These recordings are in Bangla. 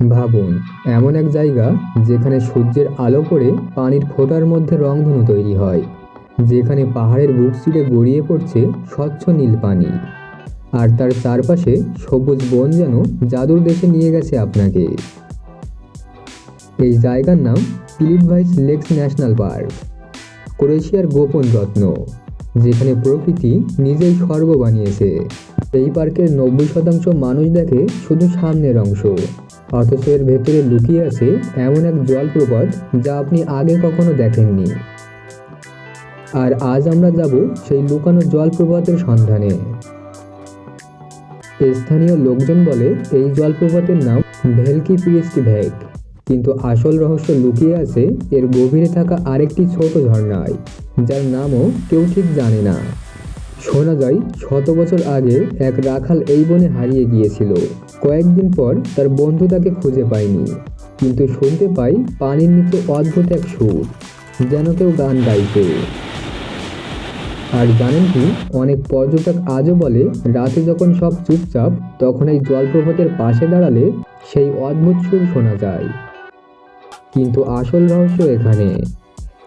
ভাবুন, এমন এক জায়গা যেখানে সূর্যের আলো পড়ে পানির ফোঁটার মধ্যে রংধনু তৈরি হয়, যেখানে পাহাড়ের বুক চিরে গড়িয়ে পড়ছে স্বচ্ছ নীল পানি। আর তার চারপাশে সবুজ বন যেন জাদুর দেশে নিয়ে গেছে আপনাকে। এই জায়গার নাম পিলিটভাইস লেকস ন্যাশনাল পার্ক, ক্রোয়েশিয়ার গোপন রত্ন। যেখানে প্রকৃতি নিজেই স্বর্গ বানিয়েছে। এই পার্কের নব্বই শতাংশ মানুষ দেখে শুধু সামনের অংশ। অথচ এর ভেতরে লুকিয়ে আছে এমন এক জলপ্রপাত যা আপনি আগে কখনো দেখেননি। আর আজ আমরা যাব সেই লুকানো জলপ্রপাতের সন্ধানে। স্থানীয় লোকজন বলে এই জলপ্রপাতের নাম ভেলকি পিএসটি ভ্যাগ কিন্তু আসল রহস্য লুকিয়ে আছে এর গভীরে থাকা আরেকটি ছোট ঝর্ণায়, যার নামও কেউ ঠিক জানে না। শোনা যায়, শত বছর আগে এক রাখাল এই বনে হারিয়ে গিয়েছিল। কয়েকদিন পর তার বন্ধু তাকে খুঁজে পায়নি, কিন্তু শুনতে পাই পানির নিচে অদ্ভুত এক সুর, যেন কেউ গান গাইছে। আর জানেন কি, অনেক পর্যটক আজও বলে, রাতে যখন সব চুপচাপ, তখন এই জলপ্রপাতের পাশে দাঁড়ালে সেই অদ্ভুত সুর শোনা যায়। কিন্তু আসল রহস্য এখানে।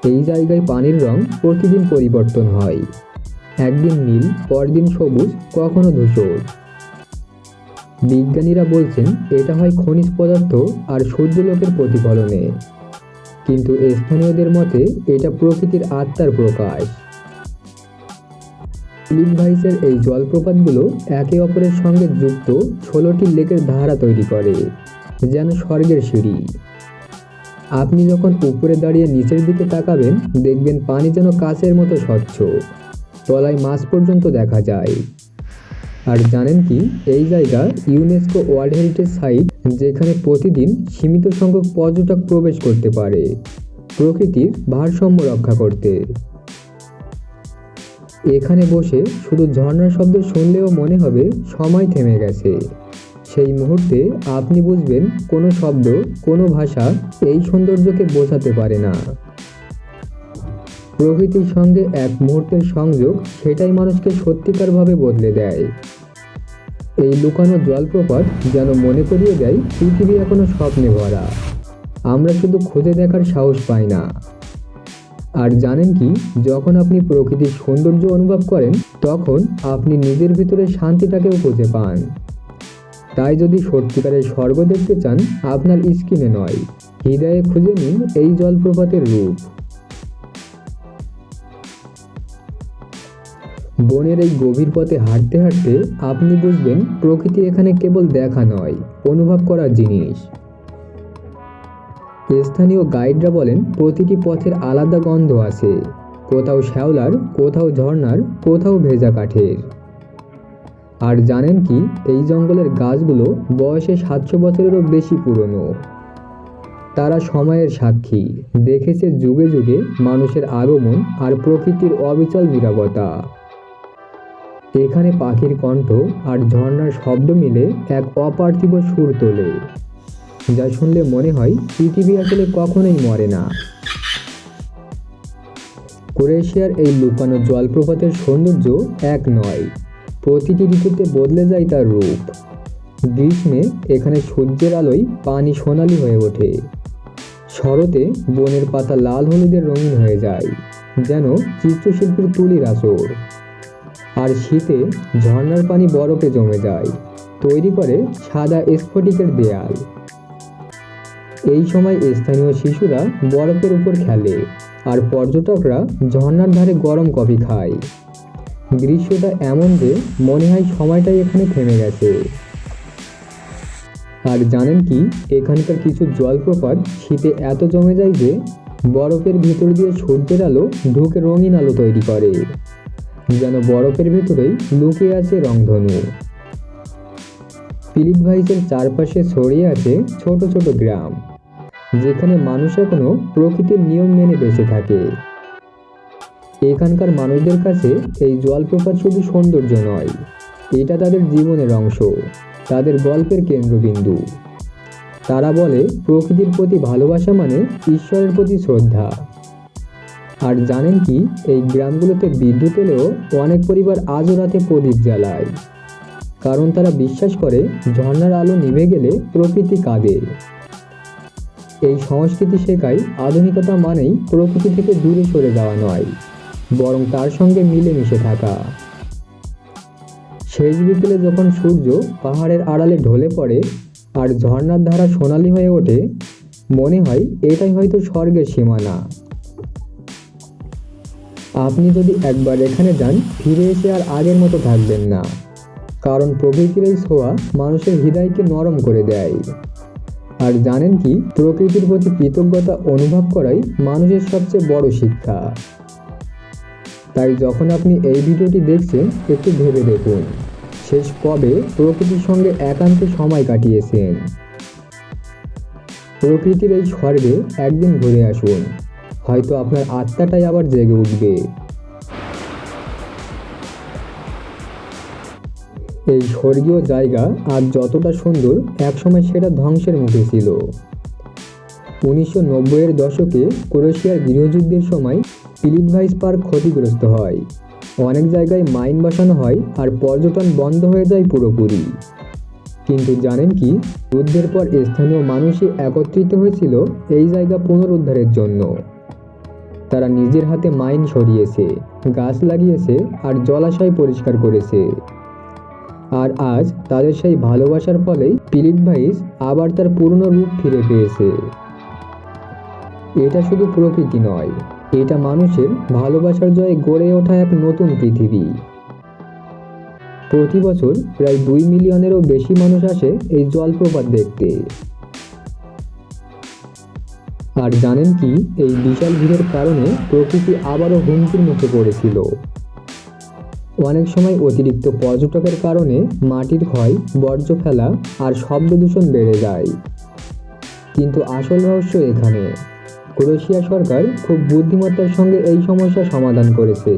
এই জায়গায় পানির রং প্রতিদিন পরিবর্তন হয়। একদিন নীল, পরদিন সবুজ, কখনো ধূসর। বিজ্ঞানীরা বলছেন, এটা হয় খনিজ পদার্থ আর সূর্যলোকের প্রতিফলনে। কিন্তু স্থানীয়দের মতে, এটা প্রকৃতির আত্মার প্রকাশ। ফিলিপ ভাইসের এই জলপ্রপাতগুলো একে অপরের সঙ্গে যুক্ত ষোলোটি লেকের ধারা তৈরি করে, যেন স্বর্গের সিঁড়ি। আপনি যখন উপরে দাঁড়িয়ে নিচের দিকে তাকাবেন, দেখবেন পানি যেন কাচের মতো স্বচ্ছ। তলায় মাছ পর্যন্ত দেখা যায়। আর জানেন কি? এই জায়গা ইউনেস্কো ওয়ার্ল্ড হেরিটেজ সাইট যেখানে প্রতিদিন সীমিত সংখ্যক পর্যটক প্রবেশ করতে পারে। প্রকৃতির ভারসাম্য রক্ষা করতে। এখানে বসে শুধু ঝর্ণার শব্দ শুনলেও মনে হবে সময় থেমে গেছে। সেই মুহূর্তে আপনি বুঝবেন কোনো শব্দ, কোনো ভাষা এই সৌন্দর্যকে বোঝাতে পারে না। প্রকৃতির সঙ্গে এক মুহূর্তের সংযোগ সেটাই মানুষকে সত্যিকারভাবে বদলে দেয়। এই লুকানো জলপ্রপাত যেন মনে করিয়ে দেয়, পৃথিবী এখনও স্বপ্নে ভরা। আমরা শুধু খুঁজে দেখার সাহস পাই না। আর জানেন কি, যখন আপনি প্রকৃতির সৌন্দর্য অনুভব করেন, তখন আপনি নিজের ভিতরে শান্তিটাকেও খুঁজে পান। তাই যদি সত্যিকারের স্বর্গ দেখতে চান, আপনার স্কিনে নয়। হৃদয়ে খুঁজে নিন এই জলপ্রপাতের রূপ। বনের এই গভীর পথে হাঁটতে হাঁটতে আপনি বুঝবেন, প্রকৃতি এখানে কেবল দেখা নয়, অনুভব করার জিনিস। স্থানীয় গাইডরা বলেন, প্রতিটি পথের আলাদা গন্ধ আছে। কোথাও শ্যাওলার, কোথাও ঝর্ণার, কোথাও ভেজা কাঠের। আর জানেন কি, এই জঙ্গলের গাছগুলো বয়সে সাতশো বছরেরও বেশি পুরনো। তারা সময়ের সাক্ষী। দেখেছে যুগে যুগে মানুষের আগমন আর প্রকৃতির অবিচল নিরাপত্তা এখানে পাখির কণ্ঠ আর ঝর্ণার শব্দ মিলে এক অপার্থিব সুর তোলে। যা শুনলে মনে হয় পৃথিবী আসলে কখনোই মরে না। ক্রোয়েশিয়ার এই লুকানো জলপ্রপাতের সৌন্দর্য এক নয়। প্রতিটি ঋতুতে বদলে যায় তার রূপ। গ্রীষ্মে এখানে সূর্যের আলোয় পানি সোনালি হয়ে ওঠে। শরতে বনের পাতা লাল হলুদের রঙিন হয়ে যায়, যেন চিত্রশিল্পীর তুলির আসর। আর শীতে ঝর্নার পানি বরফে জমে যায়, তৈরি করে সাদা স্ফটিকের দেয়াল। এই সময় স্থানীয় শিশুরা বরফের উপর খেলে, আর পর্যটকরা ঝর্নার ধারে গরম কফি খায়। দৃশ্যটা এমন যে মনে হয় সময়টাই এখানে থেমে গেছে। আর জানেন কি, এখানকার কিছু জলপ্রপাত শীতে এত জমে যায় যে বরফের ভেতর দিয়ে সূর্যের আলো ঢুকে রঙিন আলো তৈরি করে, যেন বরফের ভেতরেই লুকিয়ে আছে রংধনু। ফিলিপ ভাইসের চারপাশে ছড়িয়ে আছে ছোট ছোট গ্রাম, যেখানে মানুষ এখনও প্রকৃতির নিয়ম মেনে বেঁচে থাকে। এখানকার মানুষদের কাছে এই জলপ্রপাত শুধু সৌন্দর্য নয়। এটা তাদের জীবনের অংশ, তাদের গল্পের কেন্দ্রবিন্দু। তারা বলে, প্রকৃতির প্রতি ভালোবাসা মানে ঈশ্বরের প্রতি শ্রদ্ধা। আর জানেন কি, এই গ্রামগুলোতে বিদ্যুৎ এলেও অনেক পরিবার আজও রাতে প্রদীপ জ্বালায়। কারণ তারা বিশ্বাস করে, ঝর্ণার আলো নিভে গেলে প্রকৃতি কাঁদে। এই সংস্কৃতি শেখায় আধুনিকতা মানেই প্রকৃতি থেকে দূরে সরে যাওয়া নয়। বরং তার সঙ্গে মিলেমিশে থাকা। শেষ বিকেলে যখন সূর্য পাহাড়ের আড়ালে ঢলে পড়ে আর ঝর্ণার ধারা সোনালি হয়ে ওঠে, মনে হয় এটাই হয়তো স্বর্গের সীমানা। আপনি যদি একবার এখানে যান, ফিরে এসে আর আগের মতো থাকবেন না। কারণ প্রকৃতির এই ছোঁয়া মানুষের হৃদয়কে নরম করে দেয়। আর জানেন কি, প্রকৃতির প্রতি কৃতজ্ঞতা অনুভব করাই মানুষের সবচেয়ে বড় শিক্ষা। তাই যখন আপনি এই ভিডিওটি দেখছেন, একটু ভেবে দেখুন। শেষ কবে প্রকৃতির সঙ্গে একান্তে সময় কাটিয়েছেন। প্রকৃতির এই স্বর্গে একদিন ঘুরে আসুন। হয়তো আপনার আত্মাটাই আবার জেগে উঠবে। এই স্বর্গীয় জায়গা আজ যতটা সুন্দর, একসময় সেটা ধ্বংসের মুখে ছিল। উনিশশো নব্বইয়ের দশকে ক্রোয়েশিয়ার গৃহযুদ্ধের সময় পিলিটভাইস পার্ক ক্ষতিগ্রস্ত হয়। অনেক জায়গায় মাইন বসানো হয় আর পর্যটন বন্ধ হয়ে যায় পুরোপুরি। কিন্তু জানেন কি? যুদ্ধের পর স্থানীয় মানুষই একত্রিত হয়েছিল এই জায়গা পুনরুদ্ধারের জন্য। তারা নিজের হাতে মাইন সরিয়েছে, গাছ লাগিয়েছে আর জলাশয় পরিষ্কার করেছে। আর আজ তাদের সেই ভালোবাসার ফলেই পিলিট ভাইস আবার তার পুরনো রূপ ফিরে পেয়েছে। এটা শুধু প্রকৃতি নয়, এটা মানুষের ভালোবাসার জয়ে গড়ে ওঠা এক নতুন পৃথিবী। প্রতি বছর প্রায় দুই মিলিয়নেরও বেশি মানুষ আসে এই জলপ্রপাত দেখতে। আর জানেন কি, এই বিশাল ভিড়ের কারণে প্রকৃতি আবারও হুমকির মুখে পড়েছিল। অনেক সময় অতিরিক্ত পর্যটকের কারণে মাটির ক্ষয়, বর্জ্য ফেলা আর শব্দ দূষণ বেড়ে যায়। কিন্তু আসল রহস্য এখানে। ক্রোয়েশিয়া সরকার খুব বুদ্ধিমত্তার সঙ্গে এই সমস্যা সমাধান করেছে।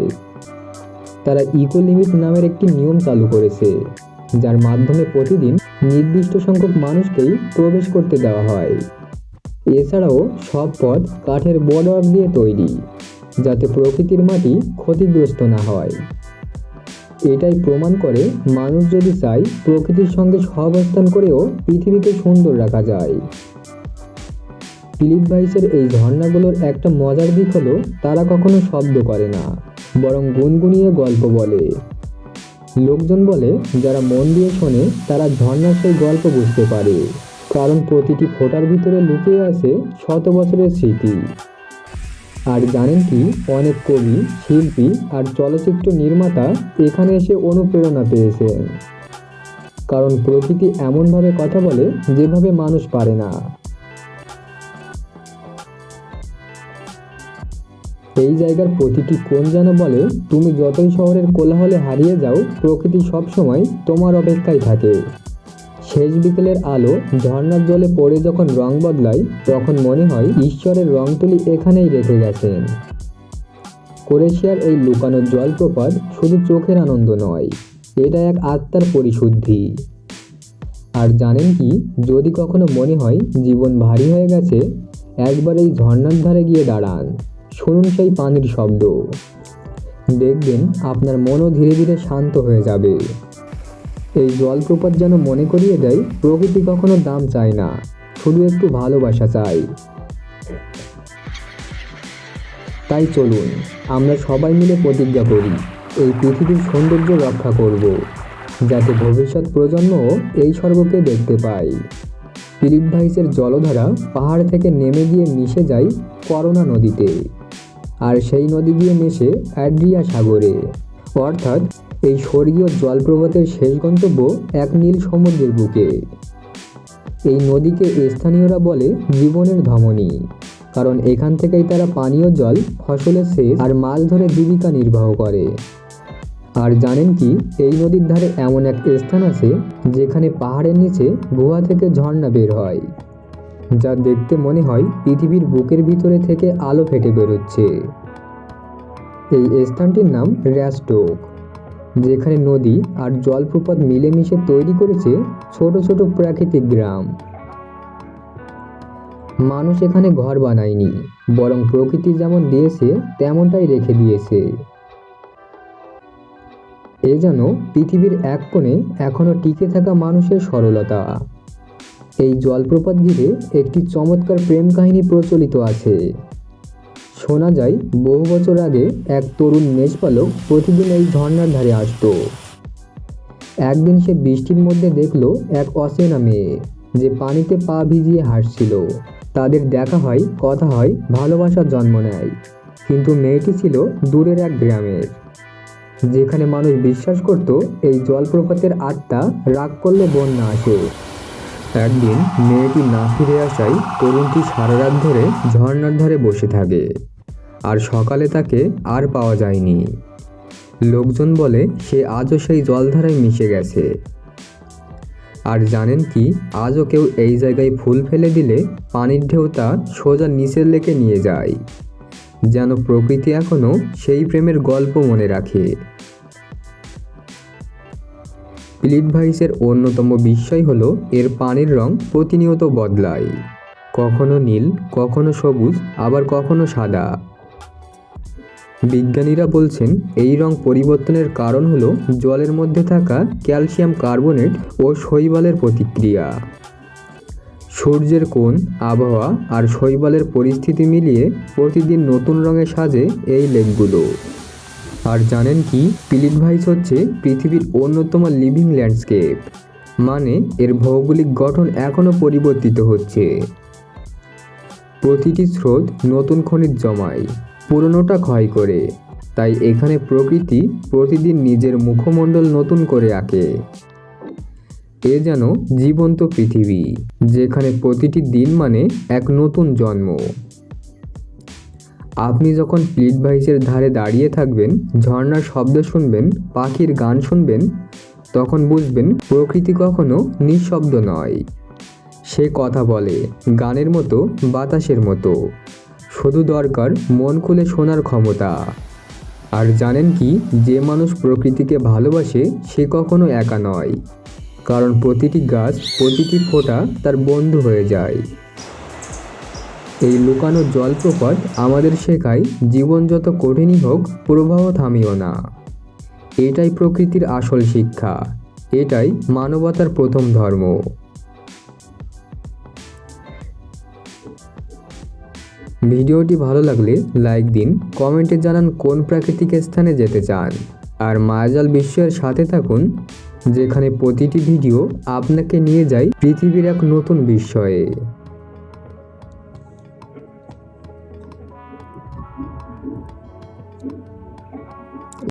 তারা ইকো লিমিট নামের একটি নিয়ম চালু করেছে, যার মাধ্যমে প্রতিদিন নির্দিষ্ট সংখ্যক মানুষকেই প্রবেশ করতে দেওয়া হয়। এছাড়াও সব পথ কাঠের বর্ডার দিয়ে তৈরি, যাতে প্রকৃতির মাটি ক্ষতিগ্রস্ত না হয়। এটাই প্রমাণ করে মানুষ যদি চায় প্রকৃতির সঙ্গে সহাবস্থান করেও পৃথিবীকে সুন্দর রাখা যায়। ফিলিপ ভাইসের এই ঝর্ণাগুলোর একটা মজার দিক হলো, তারা কখনো শব্দ করে না, বরং গুনগুনিয়ে গল্প বলে। লোকজন বলে, যারা মন দিয়ে শোনে, তারা ঝর্ণার সেই গল্প বুঝতে পারে, কারণ প্রতিটি ফোটার ভিতরে লুকিয়ে আছে শত বছরের স্মৃতি। আর জানেন কি, অনেক কবি, শিল্পী আর চলচ্চিত্র নির্মাতা এখানে এসে অনুপ্রেরণা পেয়েছেন। কারণ প্রকৃতি এমনভাবে কথা বলে, যেভাবে মানুষ পারে না। এই জায়গার প্রতিটি কোণ যেন বলে, তুমি যতই শহরের কোলাহলে হারিয়ে যাও, প্রকৃতি সবসময় তোমার অপেক্ষায় থাকে। শেষ বিকেলের আলো ঝর্ণার জলে পড়ে যখন রং বদলায়, তখন মনে হয় ঈশ্বরের রং তুলি এখানেই রেখে গেছেন। ক্রোয়েশিয়ার এই লুকানো জলপ্রপাত শুধু চোখের আনন্দ নয়, এটা এক আত্মার পরিশুদ্ধি। আর জানেন কি, যদি কখনো মনে হয় জীবন ভারী হয়ে গেছে, একবার এই ঝর্ণার ধারে গিয়ে দাঁড়ান। শুনুন সেই পানির শব্দ। দেখবেন আপনার মনও ধীরে ধীরে শান্ত হয়ে যাবে। এই জলপ্রপাত যেন মনে করিয়ে দেয়, প্রকৃতি কখনো দাম চায় না, শুধু একটু ভালোবাসা চাই। তাই চলুন, আমরা সবাই মিলে প্রতিজ্ঞা করি, এই পৃথিবীর সৌন্দর্য রক্ষা করব, যাতে ভবিষ্যৎ প্রজন্মও এই স্বর্গকে দেখতে পায়। ফিলিপ ভাইসের জলধারা পাহাড় থেকে নেমে গিয়ে মিশে যায় করোনা নদীতে। আর সেই নদী গিয়ে মেশে অ্যাড্রিয়া সাগরে অর্থাৎ এই স্বর্গীয় জলপ্রপাতের শেষ গন্তব্য এক নীল সমুদ্রের বুকে। এই নদীকে স্থানীয়রা বলে জীবনের ধমনী। কারণ এখান থেকেই তারা পানীয় জল, ফসলের সেচ আর মাছ ধরে জীবিকা নির্বাহ করে। আর জানেন কি, এই নদীর ধারে এমন এক স্থান আছে যেখানে পাহাড়ের নিচে গুহা থেকে ঝর্ণা বের হয়। যা দেখতে মনে হয় পৃথিবীর বুকের ভিতরে থেকে আলো ফেটে বেরোচ্ছে। এই স্থানটির নাম র্যাস্টোক যেখানে নদী আর জলপ্রপাত মিলেমিশে তৈরি করেছে ছোট ছোট প্রাকৃতিক গ্রাম। মানুষ এখানে ঘর বানায়নি, বরং প্রকৃতি যেমন দিয়েছে, তেমনটাই রেখে দিয়েছে। এ যেন পৃথিবীর এক কোণে এখনও টিকে থাকা মানুষের সরলতা। এই জলপ্রপাত ঘিরে একটি চমৎকার প্রেম কাহিনী প্রচলিত আছে। শোনা যায়, বহু বছর আগে এক তরুণ মেষপালক প্রতিদিন এই ঝর্ণার ধারে আসতো। একদিন সে বৃষ্টির মধ্যে দেখল এক অচেনা মেয়ে, যে পানিতে পা ভিজিয়ে হাসছিল তাদের দেখা হয়, কথা হয়, ভালোবাসার জন্ম নেয়। কিন্তু মেয়েটি ছিল দূরের এক গ্রামের। যেখানে মানুষ বিশ্বাস করত, এই জলপ্রপাতের আত্মা রাগ করলে বন্যা আসে। একদিন মেয়েটি না ফিরে আসায় তরুণটি সারা রাত ধরে ঝর্নার ধারে বসে থাকে। আর সকালে তাকে আর পাওয়া যায়নি। লোকজন বলে, সে আজও সেই জলধারায় মিশে গেছে। আর জানেন কি, আজও কেউ এই জায়গায় ফুল ফেলে দিলে পানির ঢেউ তা সোজা নিচের লেকে নিয়ে যায়। যেন প্রকৃতি এখনও সেই প্রেমের গল্প মনে রাখে। ভাইসের অন্যতম বিস্ময় হলো, এর পানির রং প্রতিনিয়ত বদলায়। কখনো নীল, কখনো সবুজ, আবার কখনো সাদা। বিজ্ঞানীরা বলছেন, এই রং পরিবর্তনের কারণ হলো, জলের মধ্যে থাকা ক্যালসিয়াম কার্বনেট ও শৈবালের প্রতিক্রিয়া। সূর্যের কোণ, আবহাওয়া আর শৈবালের পরিস্থিতি মিলিয়ে প্রতিদিন নতুন রঙে সাজে এই লেকগুলো। আর জানেন কি? পিলিট ভাইস হচ্ছে পৃথিবীর অন্যতম লিভিং ল্যান্ডস্কেপ মানে এর ভৌগোলিক গঠন এখনও পরিবর্তিত হচ্ছে। প্রতিটি স্রোত নতুন খনিজ জমায়, পুরনোটা ক্ষয় করে, তাই এখানে প্রকৃতি প্রতিদিন নিজের মুখমণ্ডল নতুন করে আঁকে। এ যেন জীবন্ত পৃথিবী, যেখানে প্রতিটি দিন মানে এক নতুন জন্ম। আপনি যখন প্লিট ভাইসের ধারে দাঁড়িয়ে থাকবেন ঝর্নার শব্দ শুনবেন, পাখির গান শুনবেন, তখন বুঝবেন প্রকৃতি কখনো নিঃশব্দ নয়। সে কথা বলে, গানের মতো, বাতাসের মতো। শুধু দরকার মন খুলে শোনার ক্ষমতা। আর জানেন কি, যে মানুষ প্রকৃতিকে ভালোবাসে, সে কখনো একা নয়। কারণ প্রতিটি গাছ, প্রতিটি ফোঁটা তার বন্ধু হয়ে যায়। এই লুকানো জলপ্রপাত আমাদের শেখায় জীবন যত কঠিনই হোক, প্রবাহ থামিও না। এটাই প্রকৃতির আসল শিক্ষা। এটাই মানবতার প্রথম ধর্ম। ভিডিওটি ভালো লাগলে লাইক দিন, কমেন্টে জানান কোন প্রাকৃতিক স্থানে যেতে চান। আর মায়াজাল বিশ্বের সাথে থাকুন, যেখানে প্রতিটি ভিডিও আপনাকে নিয়ে যায় পৃথিবীর এক নতুন বিস্ময়ে।